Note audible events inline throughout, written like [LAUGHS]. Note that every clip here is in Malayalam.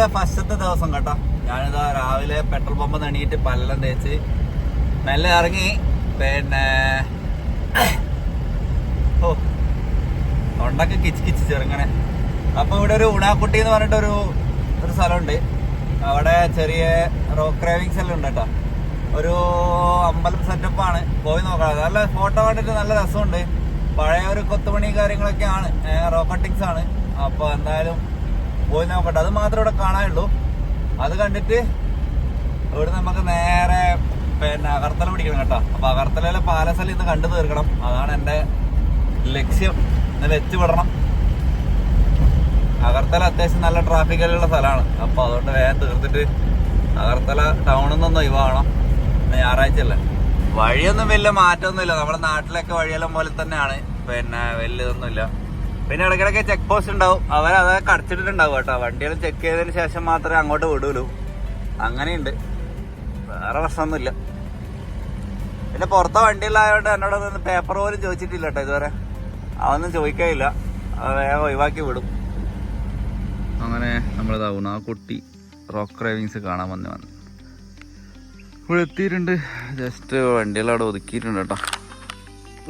ഇന്നലെ ഫസ്റ്റത്തെ ദിവസം കേട്ടോ. ഞാനിതാ രാവിലെ പെട്രോൾ പമ്പ് നണിയിട്ട് പല്ലം തേച്ച് മെല്ലെ ഇറങ്ങി. പിന്നെ ഓ തൊണ്ടൊക്കെ കിച്ച് കിച്ച് ചെറുങ്ങനെ. അപ്പോൾ ഇവിടെ ഒരു ഉണാക്കുട്ടി എന്ന് പറഞ്ഞിട്ടൊരു ഒരു സ്ഥലമുണ്ട്. അവിടെ ചെറിയ റോക്ക് ക്രേവിങ്സ് എല്ലാം ഉണ്ട് കേട്ടോ. ഒരു അമ്പലം സെറ്റപ്പാണ് പോയി നോക്കാം. നല്ല ഫോട്ടോ കണ്ടിട്ട് നല്ല രസമുണ്ട്. പഴയ ഒരു കൊത്തുപണി കാര്യങ്ങളൊക്കെയാണ്. റോക്കട്ടിങ്സ് ആണ്. അപ്പോൾ എന്തായാലും പോയി നോക്കട്ടെ അത് മാത്രമേ ഇവിടെ കാണാനുള്ളൂ. അത് കണ്ടിട്ട് ഇവിടെ നമുക്ക് നേരെ പിന്നെ അകർത്തല പിടിക്കണം കേട്ടോ. അപ്പൊ അകർത്തലയിലെ പാലസൽ ഇന്ന് കണ്ടു തീർക്കണം. അതാണ് എന്റെ ലക്ഷ്യം. ഇന്ന് വെച്ച് വിടണം അകർത്തല അത്യാവശ്യം നല്ല ട്രാഫിക്കലുള്ള സ്ഥലമാണ്. അപ്പൊ അതുകൊണ്ട് വേഗം തീർത്തിട്ട് അകർത്തല ടൗണിൽ നിന്നൊന്നും ഒഴിവാകണം. ഞായറാഴ്ച അല്ലേ? വഴിയൊന്നും വലിയ മാറ്റമൊന്നുമില്ല. നമ്മുടെ നാട്ടിലൊക്കെ വഴിയെല്ലാം പോലെ തന്നെയാണ്. പിന്നെ വലിയ ഇതൊന്നുമില്ല. പിന്നെ ഇടയ്ക്കിടയ്ക്ക് ചെക്ക് പോസ്റ്റ് ഉണ്ടാവും. അവരത് കടച്ചിട്ടുണ്ടാവും കേട്ടോ. വണ്ടികൾ ചെക്ക് ചെയ്തതിന് ശേഷം മാത്രമേ അങ്ങോട്ട് വിടുള്ളൂ അങ്ങനെയുണ്ട്. വേറെ പ്രശ്നമൊന്നുമില്ല. പിന്നെ പുറത്തെ വണ്ടിയിലായതുകൊണ്ട് എന്നോട് പേപ്പർ പോലും ചോദിച്ചിട്ടില്ല കേട്ടോ ഇതുവരെ. അതൊന്നും ചോദിക്കാനില്ല. വേഗം ഒഴിവാക്കി വിടും. അങ്ങനെ നമ്മൾ ആ കുട്ടി റോക്ക് ഡ്രൈവിങ്സ് കാണാൻ വന്ന് വന്നു. ഇവിടെ എത്തിയിട്ടുണ്ട്. ജസ്റ്റ് വണ്ടികളവിടെ ഒതുക്കിയിട്ടുണ്ട് കേട്ടോ.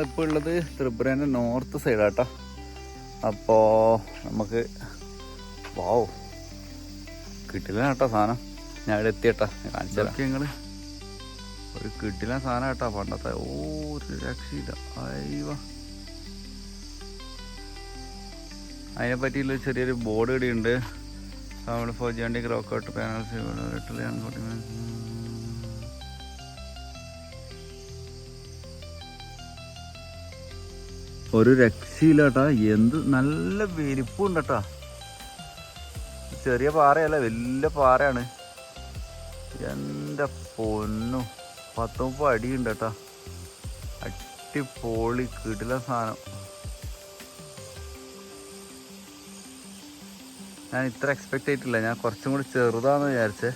ഇപ്പോൾ ഉള്ളത് ത്രിപുരേന്റെ നോർത്ത് സൈഡാട്ടോ അപ്പോൾ നമുക്ക് വാവ്. കിട്ടില്ല കേട്ടോ സാധനം. ഞാൻ ഇവിടെ എത്തിയട്ടാ. കാണിച്ചു നിങ്ങൾ ഒരു കിട്ടില്ല സാധനം കേട്ടോ പണ്ടത്തെ. ഓ ഒരു രക്ഷയില്ല. അയ്യോ. അതിനെ പറ്റിയുള്ള ചെറിയൊരു ബോർഡ് ഇടിയുണ്ട് ഫോർ ജി വണ്ടി ക്രോക്കൗട്ട് പാനൽസ് ഒരു രക്ഷയില്ല കേട്ടാ എന്ത് നല്ല ഉണ്ട് കേട്ടാ ചെറിയ പാറയല്ല വലിയ പാറയാണ്. എന്റെ പൊന്നു പത്തൊമ്പത് അടിയുണ്ട് കേട്ടാ അടിപൊളി കിടില സാധനം. ഞാൻ ഇത്ര എക്സ്പെക്ട് ചെയ്തിട്ടില്ല. ഞാൻ കുറച്ചും കൂടി ചെറുതാന്ന് വിചാരിച്ചേ.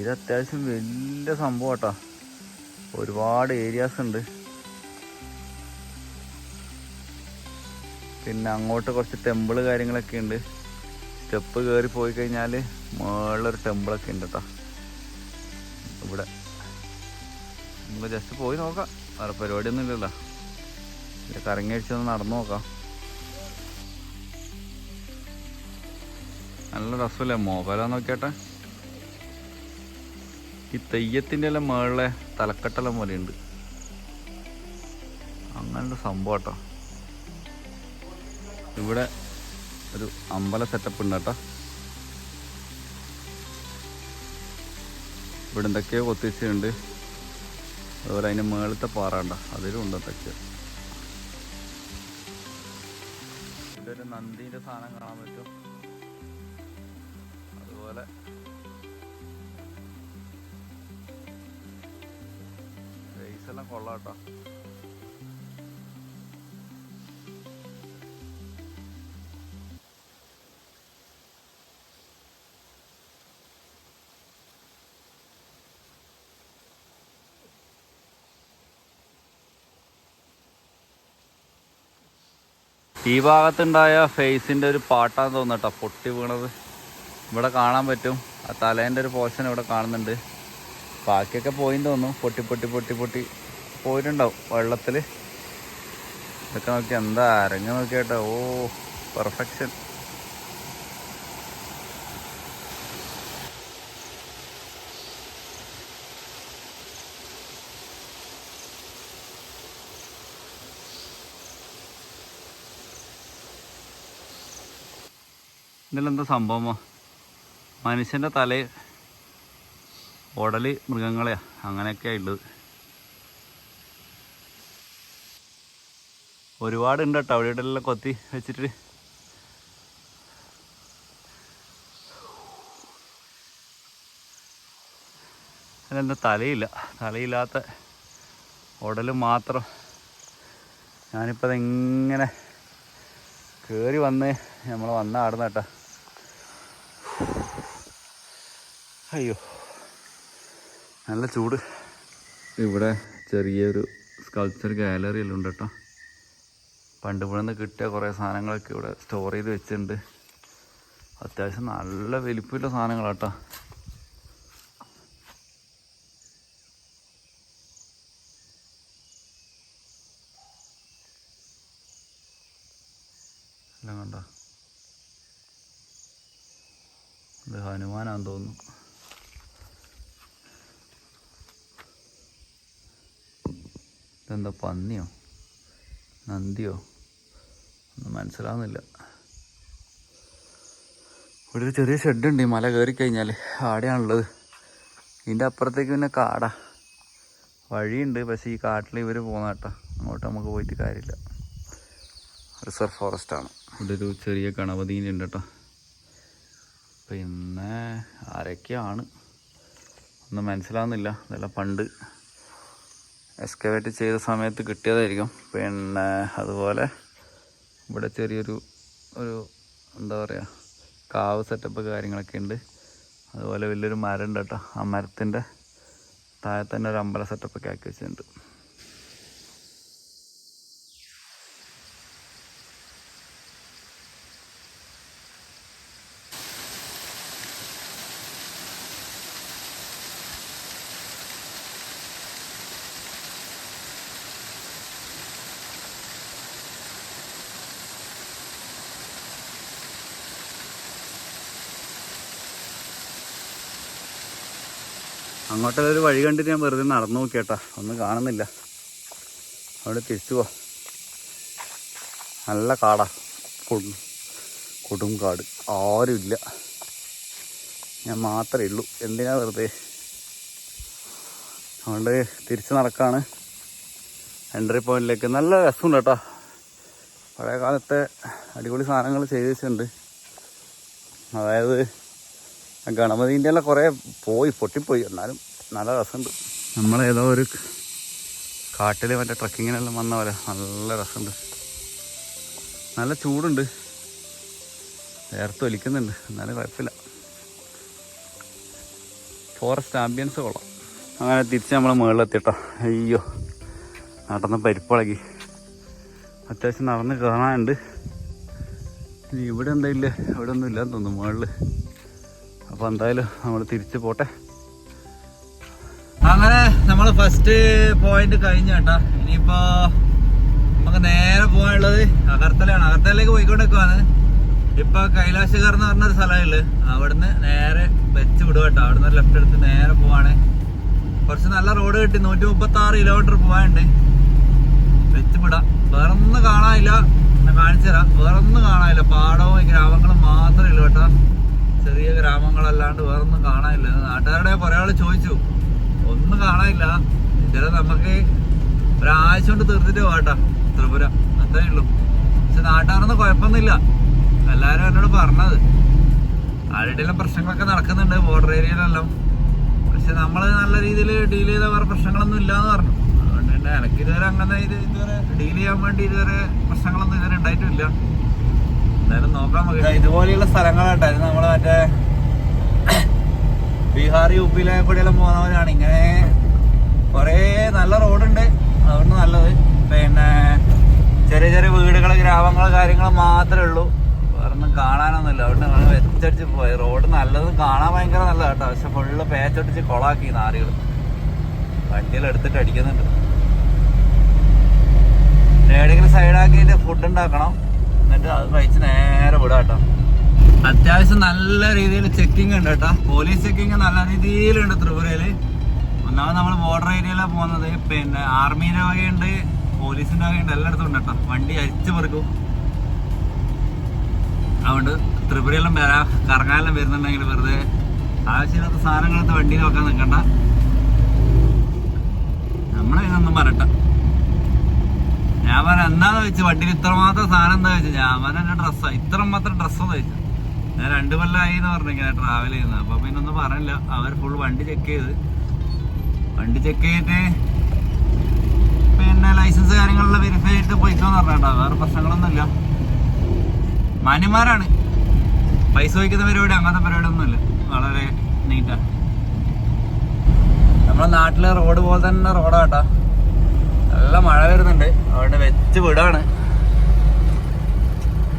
ഇത് അത്യാവശ്യം വലിയ സംഭവം കേട്ടോ ഒരുപാട് ഏരിയാസ് ഉണ്ട്. പിന്നെ അങ്ങോട്ട് കുറച്ച് ടെമ്പിൾ കാര്യങ്ങളൊക്കെ ഉണ്ട്. സ്റ്റെപ്പ് കയറി പോയി കഴിഞ്ഞാൽ മുകളിലൊരു ടെമ്പിളൊക്കെ ഉണ്ട് കേട്ടോ ഇവിടെ. നമുക്ക് ജസ്റ്റ് പോയി നോക്കാം. വേറെ പരിപാടിയൊന്നും ഇല്ലല്ലോ. കറങ്ങി അടിച്ചൊന്ന് നടന്നു നോക്കാം. നല്ല രസമല്ലേ മോഹല നോക്കിയാട്ടെ. ഈ തെയ്യത്തിന്റെ എല്ലാം മുകളിലെ തലക്കെട്ടെല്ലാം പോലെ ഉണ്ട്. അങ്ങനത്തെ സംഭവം കേട്ടോ ഇവിടെ ഒരു അമ്പല സെറ്റപ്പ് ഉണ്ട് കേട്ടോ. ഇവിടെ എന്തൊക്കെയോ കൊത്തിച്ചുണ്ട് അതുപോലെ അതിന്റെ മേളത്തെ പാറ ഉണ്ടോ അതിലും ഉണ്ട് എന്തൊക്കെയോ. ഇതൊരു നന്ദിന്റെ സാധനം കാണാൻ പറ്റും. അതുപോലെ എല്ലാം കൊള്ളാം കേട്ടോ. ഈ ഭാഗത്തുണ്ടായ ഫേസിന്റെ ഒരു പാട്ടാന്ന് തോന്നട്ടോ പൊട്ടി വീണത്. ഇവിടെ കാണാൻ പറ്റും. ആ തലേന്റെ ഒരു പോർഷൻ ഇവിടെ കാണുന്നുണ്ട്. ബാക്കിയൊക്കെ പോയിന്ന് തോന്നും പൊട്ടി പൊട്ടി പൊട്ടി പൊട്ടി പോയിട്ടുണ്ടാവും വെള്ളത്തിൽ ഇതൊക്കെ നോക്കി എന്താ? അരങ്ങ് നോക്കിയാട്ടോ. ഓ പെർഫെക്ഷൻ ഇതിലെന്താ സംഭവമോ? മനുഷ്യന്റെ തല ഉടൽ മൃഗങ്ങളെയാ. അങ്ങനെയൊക്കെയാണ് ഉള്ളത്. ഒരുപാടുണ്ട് കേട്ടോ അവിടെ ഇവിടെയെല്ലാം കൊത്തി വെച്ചിട്ട്. അതിലെന്താ തലയില്ല. തലയില്ലാത്ത ഉടൽ മാത്രം ഞാനിപ്പോൾ അതെങ്ങനെ കയറി വന്ന് നമ്മൾ വന്ന ആടുന്ന കേട്ടാ അയ്യോ. നല്ല ചൂട്. ഇവിടെ ചെറിയൊരു സ്കൾച്ചർ ഗാലറി എല്ലാം ഉണ്ട് കേട്ടോ പണ്ട് ഇവിടെ നിന്ന് കിട്ടിയ കുറേ സാധനങ്ങളൊക്കെ ഇവിടെ സ്റ്റോർ ചെയ്ത് വെച്ചിട്ടുണ്ട്. അത്യാവശ്യം നല്ല വലിപ്പമുള്ള സാധനങ്ങളാട്ടോ എല്ലാം കണ്ടോ? ഇത് ഹനുമാനാന്ന് തോന്നുന്നു. ഇതെന്താ പന്നിയോ? നന്ദിയോ? ഒന്നും മനസ്സിലാവുന്നില്ല. ഇവിടെ ഒരു ചെറിയ ഷെഡുണ്ട്. ഈ മല കയറി കഴിഞ്ഞാൽ ആടെയാണുള്ളത്. ഇതിന്റെ അപ്പുറത്തേക്ക് പിന്നെ കാടാ. വഴിയുണ്ട് പക്ഷേ ഈ കാട്ടിൽ ഇവർ പോകുന്ന കേട്ടോ. അങ്ങോട്ട് നമുക്ക് പോയിട്ട് കാര്യമില്ല. റിസർവ് ഫോറസ്റ്റാണ് ഇവിടെ ഒരു ചെറിയ ഗണപതിന്റെ ഉണ്ട് കേട്ടോ. പിന്നെ ആരൊക്കെയാണ് ഒന്നും മനസ്സിലാവുന്നില്ല. ഇതെല്ലാം പണ്ട് എക്സ്കവേറ്റ് ചെയ്ത സമയത്ത് കിട്ടിയതായിരിക്കും. പിന്നെ അതുപോലെ ഇവിടെ ചെറിയൊരു ഒരു എന്താ പറയുക കാവ് സെറ്റപ്പ് കാര്യങ്ങളൊക്കെ ഉണ്ട്. അതുപോലെ വലിയൊരു മരം ഉണ്ട് കേട്ടോ. ആ മരത്തിന്റെ താഴെ തന്നെ ഒരു അമ്പല സെറ്റപ്പൊക്കെ ആക്കി വെച്ചിട്ടുണ്ട്. അങ്ങോട്ടുള്ള വഴി കണ്ടിട്ട് ഞാൻ വെറുതെ നടന്നു നോക്കിയേട്ടാ. ഒന്നും കാണുന്നില്ല. അവിടെ തിരിച്ചു പോ നല്ല കാടാ. കൊടും കൊടും ആരുമില്ല. ഞാൻ മാത്രമേ ഉള്ളൂ. എന്തിനാ വെറുതെ? അതുകൊണ്ട് തിരിച്ച് നടക്കാണ്. എൻട്രി പോയിന്റിലേക്ക് നല്ല രസമുണ്ട് കേട്ടോ പഴയ കാലത്തെ അടിപൊളി സാധനങ്ങൾ ചെയ്ത് വെച്ചിട്ടുണ്ട്. അതായത് ഗണപതിന്റെ എല്ലാം കുറേ പോയി പൊട്ടിപ്പോയി. എന്നാലും നല്ല രസമുണ്ട്. നമ്മളേതോ ഒരു കാട്ടിൽ മറ്റേ ട്രക്കിങ്ങിനെല്ലാം വന്ന പോലെ നല്ല രസമുണ്ട്. നല്ല ചൂടുണ്ട്. നേരത്തെ ഒലിക്കുന്നുണ്ട്. എന്നാലും കുഴപ്പമില്ല. ഫോറസ്റ്റ് ആംബിയൻസ് കൊള്ളാം. അങ്ങനെ തിരിച്ച് നമ്മൾ മുകളിലെത്തിട്ടോ. അയ്യോ നടന്ന പരിപ്പിളകി. അത്യാവശ്യം നടന്ന് ഇനി ഇവിടെ എന്താ ഇല്ല? ഇവിടെ ഒന്നും ഇല്ലാന്ന് തോന്നുന്നു മുകളിൽ അപ്പോൾ എന്തായാലും നമ്മൾ തിരിച്ചു പോട്ടെ. അങ്ങനെ നമ്മൾ ഫസ്റ്റ് പോയിന്റ് കഴിഞ്ഞ കേട്ടാ. ഇനിയിപ്പോ നമുക്ക് നേരെ പോകാനുള്ളത് അഗർത്തലയാണ്. അഗർത്തലയിലേക്ക് പോയിക്കൊണ്ടിരിക്കുവാണ്. ഇപ്പൊ കൈലാശകർ എന്ന് പറഞ്ഞ ഒരു സ്ഥലമില്ല അവിടുന്ന് നേരെ വെച്ച് വിടുക കേട്ടോ. അവിടുന്ന് ലെഫ്റ്റ് എടുത്ത് നേരെ പോവാണ്. കുറച്ച് നല്ല റോഡ് കിട്ടി. നൂറ്റി മുപ്പത്തി ആറ് കിലോമീറ്റർ പോവാനുണ്ട്. വെച്ച് വിടാം. വേറെ ഒന്നും കാണാനില്ല കാണിച്ചു തരാം. വേറെ ഒന്നും കാണാനില്ല. പാടവും ഗ്രാമങ്ങളും മാത്രമേ ഉള്ളൂ കേട്ടോ. ചെറിയ ഗ്രാമങ്ങളല്ലാണ്ട് വേറൊന്നും കാണാനില്ല. നാട്ടുകാരുടെ ഒരാൾ ചോദിച്ചു ഒന്നും കാണാനില്ല. ഇതുവരെ നമുക്ക് ഒരാഴ്ച കൊണ്ട് തീർത്തിട്ട് പോകട്ടോ ത്രിപുര. അത്രേ ഉള്ളൂ. പക്ഷെ നാട്ടുകാരൊന്നും കുഴപ്പമൊന്നുമില്ല. എല്ലാവരും എന്നോട് പറഞ്ഞത് ആരുടെയെല്ലാം പ്രശ്നങ്ങളൊക്കെ നടക്കുന്നുണ്ട് ബോർഡർ ഏരിയയിലെല്ലാം പക്ഷെ നമ്മൾ നല്ല രീതിയിൽ ഡീൽ ചെയ്ത വേറെ പ്രശ്നങ്ങളൊന്നും ഇല്ലാന്ന് പറഞ്ഞു. അതുകൊണ്ട് തന്നെ എനിക്ക് ഇതുവരെ അങ്ങനെ ഇത് ഇതുവരെ ഡീൽ ചെയ്യാൻ വേണ്ടി ഇതുവരെ പ്രശ്നങ്ങളൊന്നും ഇതുവരെ ഉണ്ടായിട്ടില്ല. എന്തായാലും നോക്കാം ഇതുപോലെയുള്ള സ്ഥലങ്ങളായിട്ടായിരുന്നു നമ്മൾ മറ്റേ ബീഹാർ യു പിയിലെ കൂടെയെല്ലാം പോകുന്നവരാണ്. ഇങ്ങനെ കുറേ നല്ല റോഡുണ്ട്. അതുകൊണ്ട് നല്ലത്. പിന്നെ ചെറിയ ചെറിയ വീടുകൾ ഗ്രാമങ്ങൾ കാര്യങ്ങൾ മാത്രമേ ഉള്ളൂ. വേറൊന്നും കാണാനൊന്നുമില്ല. അതുകൊണ്ട് ഞങ്ങൾ വെച്ചടിച്ച് പോയി. റോഡ് നല്ലത് കാണാൻ ഭയങ്കര നല്ലതാണ് കേട്ടോ പക്ഷെ ഫുള്ള് പേച്ചടിച്ച് കൊളാക്കി നാരുകൾ വണ്ടിയിൽ എടുത്തിട്ട് അടിക്കുന്നുണ്ട്. ഏതെങ്കിലും സൈഡാക്കിയിട്ട് ഫുഡ് ഉണ്ടാക്കണം. എന്നിട്ട് അത് കഴിച്ച് നേരെ വിടാം അത്യാവശ്യം നല്ല രീതിയിൽ ചെക്കിംഗ് ഉണ്ട് കേട്ടോ. പോലീസ് ചെക്കിംഗ് നല്ല രീതിയിലുണ്ട് ത്രിപുരയിൽ. ഒന്നാമത് നമ്മൾ ബോർഡർ ഏരിയയിലാണ് പോകുന്നത്. പിന്നെ ആർമീന്റെ വകയുണ്ട് പോലീസിന്റെ വകയുണ്ട് എല്ലായിടത്തും ഉണ്ട് കേട്ടോ. വണ്ടി അരിച്ചു പെറുക്കും. അതുകൊണ്ട് ത്രിപുരയിലും വരാ കറങ്ങാനെല്ലാം വരുന്നുണ്ടെങ്കിൽ വെറുതെ ആവശ്യമില്ലാത്ത സാധനങ്ങളൊക്കെ വണ്ടിയിൽ വെക്കാൻ നിൽക്കണ്ട. നമ്മളെ ഇതൊന്നും പറയട്ട ഞാൻ പറഞ്ഞ എന്താന്ന് വെച്ച് വണ്ടിയിൽ ഇത്രമാത്രം സാധനം എന്താ വെച്ചാൽ ഞാൻ പറഞ്ഞ ഡ്രസ്സാ ഇത്ര മാത്രം ഡ്രസ്സെന്ന് വെച്ചു ഞാൻ രണ്ടു കൊല്ലമായി എന്ന് പറഞ്ഞു ഇങ്ങനെ ട്രാവൽ ചെയ്യുന്നത്. അപ്പൊ പിന്നെ ഒന്നും പറഞ്ഞില്ല. അവർ ഫുൾ വണ്ടി ചെക്ക് ചെയ്ത്. വണ്ടി ചെക്ക് ചെയ്തിട്ട് പിന്നെ ലൈസൻസ് കാര്യങ്ങളെല്ലാം വെരിഫൈ ചെയ്തിട്ട് പോയിക്കോന്ന് പറഞ്ഞാട്ടോ വേറെ പ്രശ്നങ്ങളൊന്നുമില്ല. മാന്യന്മാരാണ്. പൈസ വയ്ക്കുന്ന പരിപാടി അങ്ങനത്തെ പരിപാടി ഒന്നുമില്ല വളരെ നീറ്റാ നമ്മളെ നാട്ടിലെ റോഡ് പോലെ തന്നെ റോഡാട്ടാ നല്ല മഴ വരുന്നുണ്ട്. അതുകൊണ്ട് വെച്ച് വിടാണ്.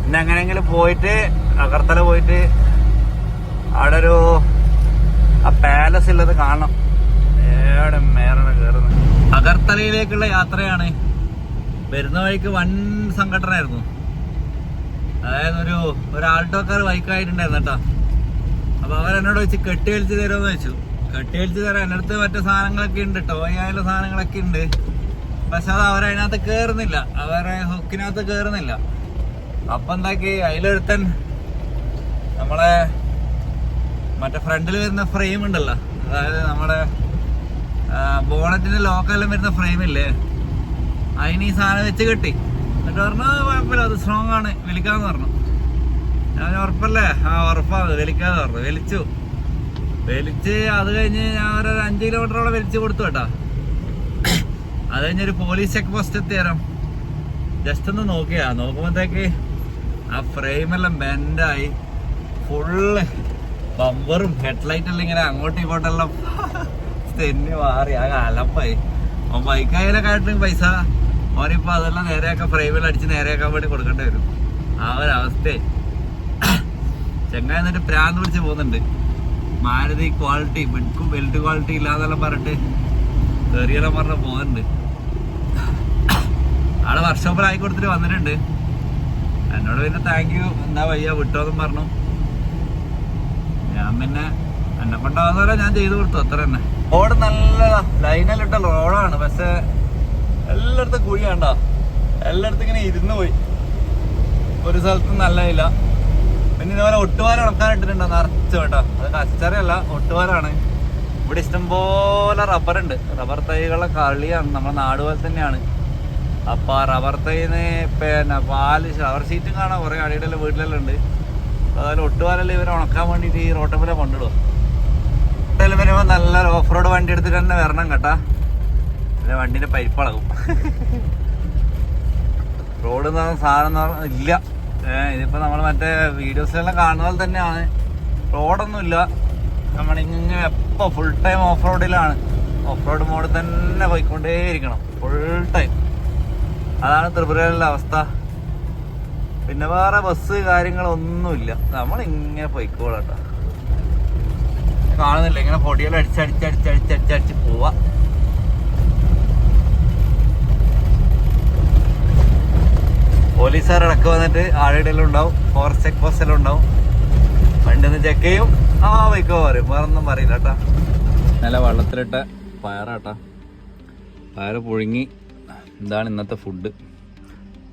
പിന്നെ എങ്ങനെയെങ്കിലും പോയിട്ട് അകർത്തല പോയിട്ട് അവിടെ ഒരു ആ പാലസ് ഉള്ളത് കാണണം. ഏടെ മേറണ കയറുന്നത് അഗർത്തലയിലേക്കുള്ള യാത്രയാണ്. വരുന്ന വഴിക്ക് വൻ സംഘടനയായിരുന്നു. അതായത് ഒരു ഒരു ആൾട്ടോക്കാർ ബൈക്കായിട്ടുണ്ടായിരുന്നു കേട്ടോ. അപ്പൊ അവരെന്നോട് വെച്ച് കെട്ടി വലിച്ചു തരുമെന്ന് വെച്ചു കെട്ടി വലിച്ചു തരാം എന്റെ അടുത്ത് മറ്റേ സാധനങ്ങളൊക്കെ ഉണ്ട്. ടോയ് ആയുള്ള സാധനങ്ങളൊക്കെ ഉണ്ട്. പക്ഷെ അത് അവരതിനകത്ത് കേറുന്നില്ല. അവരെ ഹുക്കിനകത്ത് കേറുന്നില്ല. അപ്പൊ എന്താക്കി? അതിലൊരുത്തൻ നമ്മളെ മറ്റേ ഫ്രണ്ടിൽ വരുന്ന ഫ്രെയിം ഉണ്ടല്ലോ. അതായത് നമ്മുടെ ബോണറ്റിന്റെ ലോക്കെല്ലാം വരുന്ന ഫ്രെയിം ഇല്ലേ? അതിന് ഈ സാധനം വെച്ച് കെട്ടി. എന്നിട്ട് പറഞ്ഞു കുഴപ്പമില്ല അത് സ്ട്രോങ് ആണ്. വലിക്കാന്ന് പറഞ്ഞു. ഞാൻ ഉറപ്പല്ലേ? ആ ഉറപ്പാണ്. വലിക്കാന്ന് പറഞ്ഞു. വലിച്ചു വലിച്ച് അത് കഴിഞ്ഞ് ഞാൻ ഒരു അഞ്ച് കിലോമീറ്ററോളം വലിച്ചു കൊടുത്തു കേട്ടാ. അത് കഴിഞ്ഞൊരു പോലീസ് ചെക്ക് പോസ്റ്റ് എത്തിയേരാം. ജസ്റ്റ് ഒന്ന് നോക്കിയാ. നോക്കുമ്പോഴത്തേക്ക് ആ ഫ്രെയിമെല്ലാം ബെൻഡായി ഫുള്ള് ബമ്പറും ഹെഡ്ലൈറ്റ് എല്ലാം ഇങ്ങനെ അങ്ങോട്ടും ഇങ്ങോട്ടെല്ലാം [LAUGHS] തെന്നി മാറി ആ അലപ്പായി അവൻ ബൈക്കായാലും പൈസ. ഓനിപ്പോ അതെല്ലാം നേരെയൊക്കെ ഫ്രെയിമിൽ അടിച്ച് നേരെയാക്കാൻ വേണ്ടി കൊടുക്കേണ്ടി വരും. ആ ഒരു അവസ്ഥയായി. [COUGHS] ചെങ്ങായി എന്നിട്ട് പ്രാന്ത് പിടിച്ച് പോകുന്നുണ്ട്. മാരുതി ക്വാളിറ്റി ബെഡ്ക്കും ബെൽറ്റ് ക്വാളിറ്റി ഇല്ലാതെല്ലാം പറഞ്ഞിട്ട് കയറിയെല്ലാം പറഞ്ഞ പോകുന്നുണ്ട് ആൾ വർക്ക്ഷോപ്പിലായി കൊടുത്തിട്ട് വന്നിട്ടുണ്ട്. എന്നോട് പിന്നെ താങ്ക് യു എന്താ വയ്യ വിട്ടോന്നും പറഞ്ഞു. ഞാൻ പിന്നെ എന്നെ കൊണ്ടാവുന്നവരെ ഞാൻ ചെയ്തു കൊടുത്തു അത്ര തന്നെ. റോഡ് നല്ല ലൈനിലിട്ട റോഡാണ് പക്ഷെ എല്ലായിടത്തും കുഴി കണ്ട. എല്ലായിടത്തും ഇങ്ങനെ ഇരുന്ന് പോയി. ഒരു സ്ഥലത്തും നല്ലതില്ല. പിന്നെ ഇതുപോലെ ഒട്ടുപാലം ഇട്ടിട്ടുണ്ടോ നിറച്ചു കേട്ടോ. അത് കച്ചറയല്ല ഒട്ടുപാലാണ്. ഇവിടെ ഇഷ്ടംപോലെ റബ്ബറുണ്ട് റബ്ബർ തൈകളുടെ കളിയാണ്. നമ്മുടെ നാട് പോലെ തന്നെയാണ്. അപ്പൊ ആ റബ്ബർ തൈന്ന് പിന്നെ പാൽ ഷവർ സീറ്റും കാണാം. കുറേ അടിയുടെ വീട്ടിലെല്ലാം ഉണ്ട്. അതുപോലെ ഒട്ടുപാലെല്ലാം ഇവരെ ഉണക്കാൻ വേണ്ടിയിട്ട് ഈ റോട്ടപ്പിലെ കൊണ്ടിടുക. റോട്ടിൽ വരുമ്പോൾ നല്ല ഓഫ് റോഡ് വണ്ടി എടുത്തിട്ട് തന്നെ വരണം കേട്ടാ. പിന്നെ വണ്ടിന്റെ പരിപ്പളകും റോഡ് എന്ന് പറഞ്ഞ സാധനം എന്ന് പറഞ്ഞാൽ ഇല്ല. ഏഹ് ഇതിപ്പോ നമ്മൾ മറ്റേ വീഡിയോസിലെല്ലാം കാണുന്ന പോലെ തന്നെയാണ്. റോഡൊന്നും ഇല്ല. നമ്മളിങ്ങനെ എപ്പോൾ ഫുൾ ടൈം ഓഫ് റോഡിലാണ് ഓഫ് റോഡ് മോഡിൽ തന്നെ പോയിക്കൊണ്ടേയിരിക്കണം. ഫുൾ ടൈം അതാണ് ത്രിപുരയിലെ അവസ്ഥ. പിന്നെ വേറെ ബസ് കാര്യങ്ങളൊന്നുമില്ല. നമ്മളിങ്ങനെ പോയിക്കോളട്ടോ. കാണുന്നില്ല. ഇങ്ങനെ പൊടിയെല്ലാം അടിച്ചടിച്ചടിച്ചടിച്ചടിച്ചടിച്ച് പോവാ. പോലീസുകാരടക്കം വന്നിട്ട് ആഴയിടെല്ലാം ഉണ്ടാവും ഫോറസ്റ്റ് ചെക്ക് പോസ്റ്റിലും ഉണ്ടാവും. വണ്ടി ഒന്ന് ചെക്ക് ചെയ്യും ആ വൈക്കോ പറയും വേറൊന്നും പറയില്ല കേട്ടാ നല്ല വെള്ളത്തിലിട്ട പയറാട്ടാ. പയർ പുഴുങ്ങി. ഇതാണ് ഇന്നത്തെ ഫുഡ്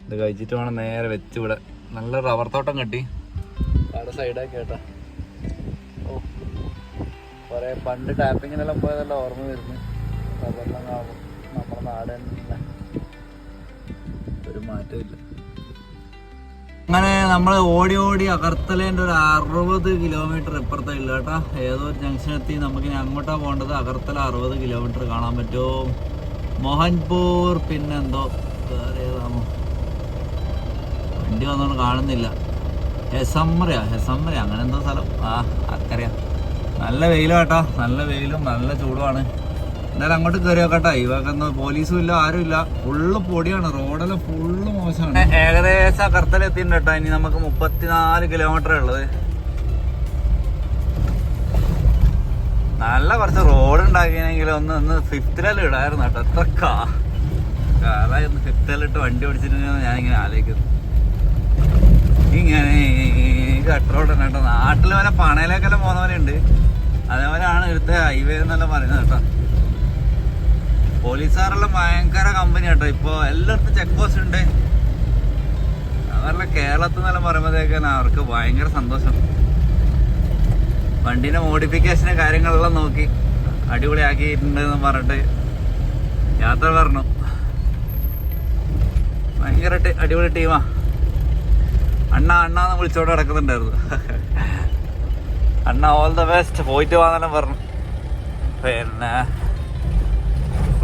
ഇത് കഴിച്ചിട്ട് വേണം നേരെ വെച്ച് ഇവിടെ. നല്ല റബ്ബർ തോട്ടം കെട്ടി. അവിടെ സൈഡാക്കി കേട്ടാ. ഓ. പണ്ട് ടാപ്പിങ്ങിനെല്ലാം പോയതെല്ലാം ഓർമ്മ വരുന്നു. അതെല്ലാം കാണും നമ്മുടെ നാട് തന്നെ. ഒരു മാറ്റമില്ല നമ്മൾ ഓടി ഓടി അകർത്തലേന്റെ ഒരു അറുപത് കിലോമീറ്റർ ഇപ്പുറത്തെ ഇല്ല കേട്ടോ. ഏതോ ഒരു ജംഗ്ഷൻ എത്തി നമുക്കിനി അങ്ങോട്ടാ പോകേണ്ടത്. അകർത്തല അറുപത് കിലോമീറ്റർ കാണാൻ പറ്റുമോ മോഹൻപൂർ പിന്നെന്തോ ഏതാണോ? വണ്ടി വന്നോണ്ട് കാണുന്നില്ല. ഹെസംറയാ ഹെസംറ അങ്ങനെ എന്തോ സ്ഥലം. ആ അക്കരയാ. നല്ല വെയിലും കേട്ടോ. നല്ല വെയിലും നല്ല ചൂടുമാണ്. എന്തായാലും അങ്ങോട്ട് കയറി നോക്കട്ടെ ഇവക്കൊന്നും പോലീസും ഇല്ല ആരും ഇല്ല. ഫുള്ള് പൊടിയാണ്. റോഡെല്ലാം ഫുള്ള് മോശമാണ്. ഏകദേശം കർത്തലെത്തിണ്ട് കേട്ടോ. ഇനി നമുക്ക് മുപ്പത്തിനാല് കിലോമീറ്റർ ഉള്ളത് നല്ല കുറച്ച് റോഡ് ഉണ്ടാക്കിയെങ്കിൽ ഒന്ന് ഒന്ന് ഫിഫ്ത്തിലെല്ലാം ഇടായിരുന്നു കേട്ടോ. എത്ര കാ. കാലായി ഒന്ന് ഫിഫ്തിലിട്ട് വണ്ടി ഓടിച്ചിട്ടുണ്ടെന്ന് ഞാനിങ്ങനെ ആലോചിക്കുന്നു. ഇങ്ങനെ കട്ട് റോഡ് തന്നെ കേട്ടോ. നാട്ടിൽ വരെ പണയിലേക്കെല്ലാം പോകുന്ന പോലെ ഉണ്ട്. അതേപോലെയാണ് ഇവിടുത്തെ ഹൈവേ എന്നെല്ലാം പറയുന്നത് കേട്ടോ. പോലീസുകാരെല്ലാം ഭയങ്കര കമ്പനി കേട്ടോ ഇപ്പൊ എല്ലായിടത്തും ചെക്ക് പോസ്റ്റ് ഉണ്ട്. അവരുടെ കേരളത്തിൽ നിന്നെല്ലാം പറയുമ്പോഴത്തേക്കാണ് അവർക്ക് ഭയങ്കര സന്തോഷം. വണ്ടീന്റെ മോഡിഫിക്കേഷന് കാര്യങ്ങളെല്ലാം നോക്കി അടിപൊളിയാക്കിയിട്ടുണ്ട് എന്ന് പറഞ്ഞിട്ട് യാത്ര പറഞ്ഞു. ഭയങ്കര അടിപൊളി ടീമാ അണ്ണ അണ്ണ എന്ന് വിളിച്ചോണ്ട് നടക്കുന്നുണ്ടായിരുന്നു. അണ്ണ ഓൾ ദ ബെസ്റ്റ് പോയിട്ട് വാങ്ങാനും പറഞ്ഞു. പിന്നെ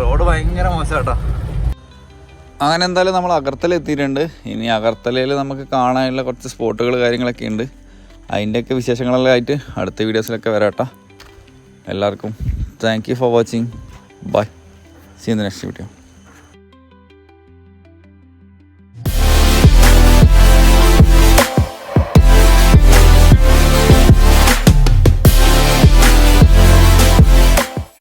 റോഡ് ഭയങ്കര മോശമാട്ടോ അങ്ങനെ എന്തായാലും നമ്മൾ അഗർത്തല എത്തിയിട്ടുണ്ട്. ഇനി അഗർത്തലയിൽ നമുക്ക് കാണാനുള്ള കുറച്ച് സ്പോട്ടുകൾ കാര്യങ്ങളൊക്കെ ഉണ്ട്. അതിന്റെയൊക്കെ വിശേഷങ്ങളെല്ലാം ആയിട്ട് അടുത്ത വീഡിയോസിലൊക്കെ വരാം കേട്ടോ എല്ലാവർക്കും thank you for watching bye see the next video